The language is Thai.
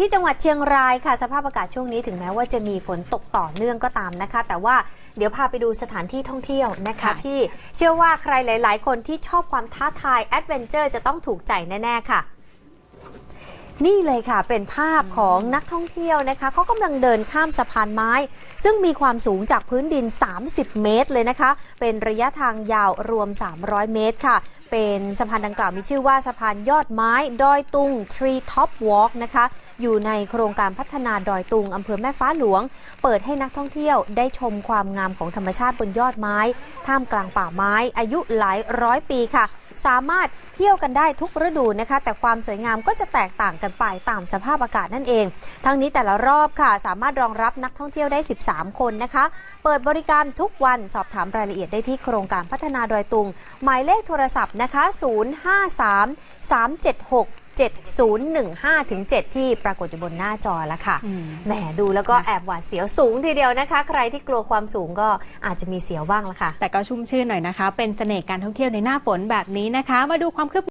ที่จังหวัดเชียงรายค่ะ สภาพอากาศช่วงนี้ถึงแม้ว่าจะมีฝนตกต่อเนื่องก็ตามนะคะ แต่ว่าเดี๋ยวพาไปดูสถานที่ท่องเที่ยวนะคะค่ะที่เชื่อว่าใครหลาย ๆ คนที่ชอบความท้าทายแอดเวนเจอร์จะต้องถูกใจแน่ ๆ ค่ะ นี่เลยค่ะเป็นภาพของนักท่องเที่ยวนะคะเขากำลังเดินข้ามสะพานไม้ ซึ่งมีความสูงจากพื้นดิน 30 เมตรเลยนะคะ เป็นระยะทางยาวรวม 300 เมตรค่ะ เป็นสะพานดังกล่าวมีชื่อว่าสะพานยอดไม้ ดอยตุง Tree Top Walk นะคะ อยู่ในโครงการพัฒนาดอยตุงอำเภอแม่ฟ้าหลวง เปิดให้นักท่องเที่ยวได้ชมความงามของธรรมชาติบนยอดไม้ ท่ามกลางป่าไม้อายุหลายร้อยปีค่ะ สามารถเที่ยวกันได้ทุกฤดูนะคะ แต่ความสวยงามก็จะแตกต่างกันไปตามสภาพอากาศนั่นเอง ทั้งนี้แต่ละรอบค่ะ สามารถรองรับนักท่องเที่ยวได้ 13 คนนะคะ เปิดบริการทุกวันสอบถามรายละเอียดได้ที่โครงการพัฒนาดอยตุง หมายเลขโทรศัพท์นะคะ 053 376 7015ถึง7ที่ปรากฏอยู่บนหน้าจอแล้วค่ะอืมแหมดูแล้วก็แอบหวาดเสียวสูงทีเดียวนะคะ ใครที่กลัวความสูงก็อาจจะมีเสียวบ้างละค่ะ แต่ก็ชุ่มชื่นหน่อยนะคะ เป็นเสน่ห์การท่องเที่ยวในหน้าฝนแบบนี้นะคะ มาดูความคืบ